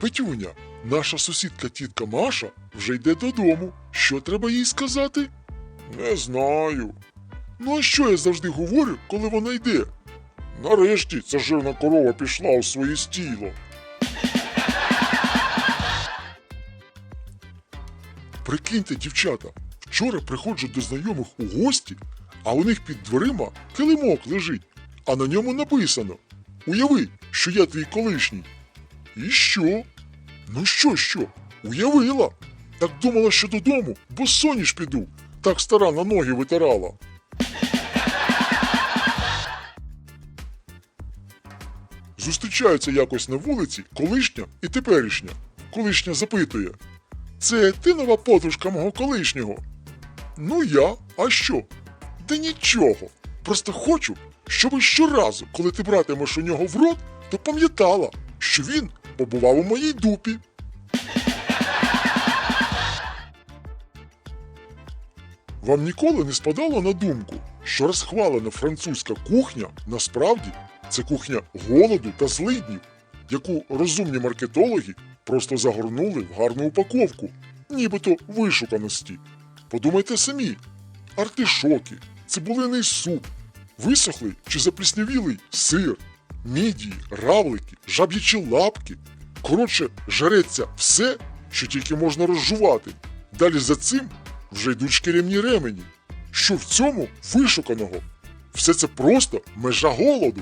Петюня, наша сусідка тітка Маша вже йде додому. Що треба їй сказати? Не знаю. Ну а що я завжди говорю, коли вона йде? Нарешті ця жирна корова пішла у своє стіло. Прикиньте, дівчата, вчора приходжу до знайомих у гості, а у них під дверима килимок лежить, а на ньому написано Уяви, що я твій колишній. І що? Ну що, що? Уявила? Так думала, що додому, бо соніш піду. Так стара на ноги витирала. Зустрічаються якось на вулиці колишня і теперішня. Колишня запитує: Це ти нова подружка мого колишнього? Ну я, а що? Та нічого. Просто хочу, щоб щоразу, коли ти братимеш у нього в рот, то пам'ятала, що він побував у моїй дупі. Вам ніколи не спадало на думку, що розхвалена французька кухня насправді це кухня голоду та злиднів, яку розумні маркетологи просто загорнули в гарну упаковку, нібито вишуканості. Подумайте самі: артишоки, цибулиний суп, висохлий чи запліснявілий сир, мідії, равлики, жаб'ячі лапки. Коротше, жареться все, що тільки можна розжувати. Далі за цим вже йдуть шкірямні ремені. Що в цьому вишуканого? Все це просто межа голоду.